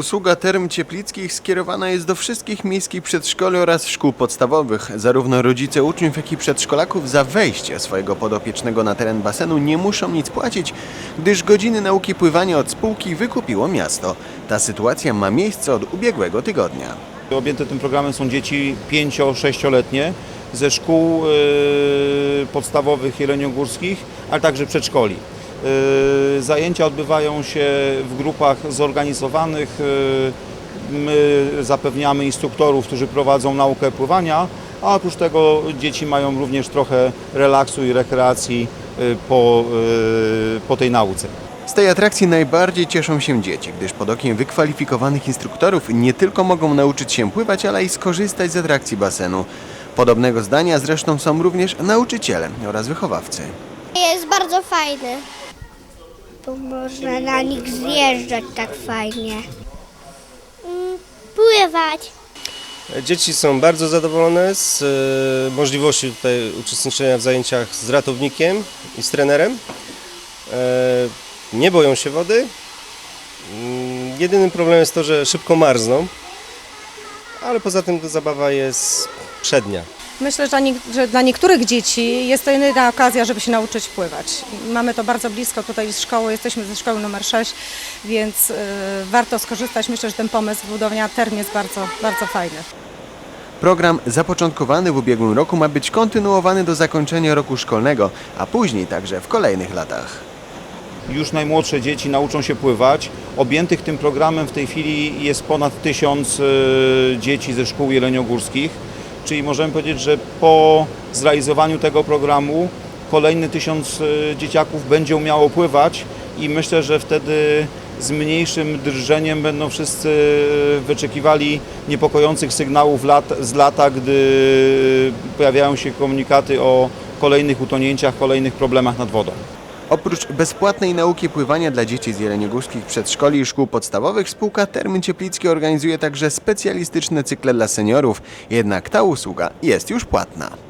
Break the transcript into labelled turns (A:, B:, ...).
A: Usługa term cieplickich skierowana jest do wszystkich miejskich przedszkoli oraz szkół podstawowych. Zarówno rodzice uczniów, jak i przedszkolaków za wejście swojego podopiecznego na teren basenu nie muszą nic płacić, gdyż godziny nauki pływania od spółki wykupiło miasto. Ta sytuacja ma miejsce od ubiegłego tygodnia.
B: Objęte tym programem są dzieci 5-6-letnie ze szkół y, podstawowych jeleniogórskich, ale także przedszkoli. Y, Zajęcia odbywają się w grupach zorganizowanych. y, My zapewniamy instruktorów, którzy prowadzą naukę pływania, a oprócz tego dzieci mają również trochę relaksu i rekreacji y, po, po tej nauce.
A: Z tej atrakcji najbardziej cieszą się dzieci, gdyż pod okiem wykwalifikowanych instruktorów nie tylko mogą nauczyć się pływać, ale i skorzystać z atrakcji basenu. Podobnego zdania zresztą są również nauczyciele oraz wychowawcy.
C: Jest bardzo fajny.
D: Tu można na nich zjeżdżać tak fajnie.
C: Pływać.
E: Dzieci są bardzo zadowolone z e, możliwości tutaj uczestniczenia w zajęciach z ratownikiem i z trenerem. E, nie boją się wody. Mm, Jedynym problemem jest to, że szybko marzną, ale poza tym zabawa jest przednia.
F: Myślę, że dla, nie, że dla niektórych dzieci jest to jedyna okazja, żeby się nauczyć pływać. Mamy to bardzo blisko tutaj z szkoły, jesteśmy ze szkoły numer 6, więc y, warto skorzystać. Myślę, że ten pomysł budowania term jest bardzo, bardzo fajny.
A: Program zapoczątkowany w ubiegłym roku ma być kontynuowany do zakończenia roku szkolnego, a później także w kolejnych latach.
B: Już najmłodsze dzieci nauczą się pływać. Objętych tym programem w tej chwili jest ponad tysiąc e, dzieci ze szkół jeleniogórskich, czyli możemy powiedzieć, że po zrealizowaniu tego programu kolejny tysiąc e, dzieciaków będzie umiało pływać i myślę, że wtedy z mniejszym drżeniem będą wszyscy wyczekiwali niepokojących sygnałów lat, z lata, gdy pojawiają się komunikaty o kolejnych utonięciach, kolejnych problemach nad wodą.
A: Oprócz bezpłatnej nauki pływania dla dzieci z jeleniogórskich przedszkoli i szkół podstawowych, spółka Termy Cieplickie organizuje także specjalistyczne cykle dla seniorów, jednak ta usługa jest już płatna.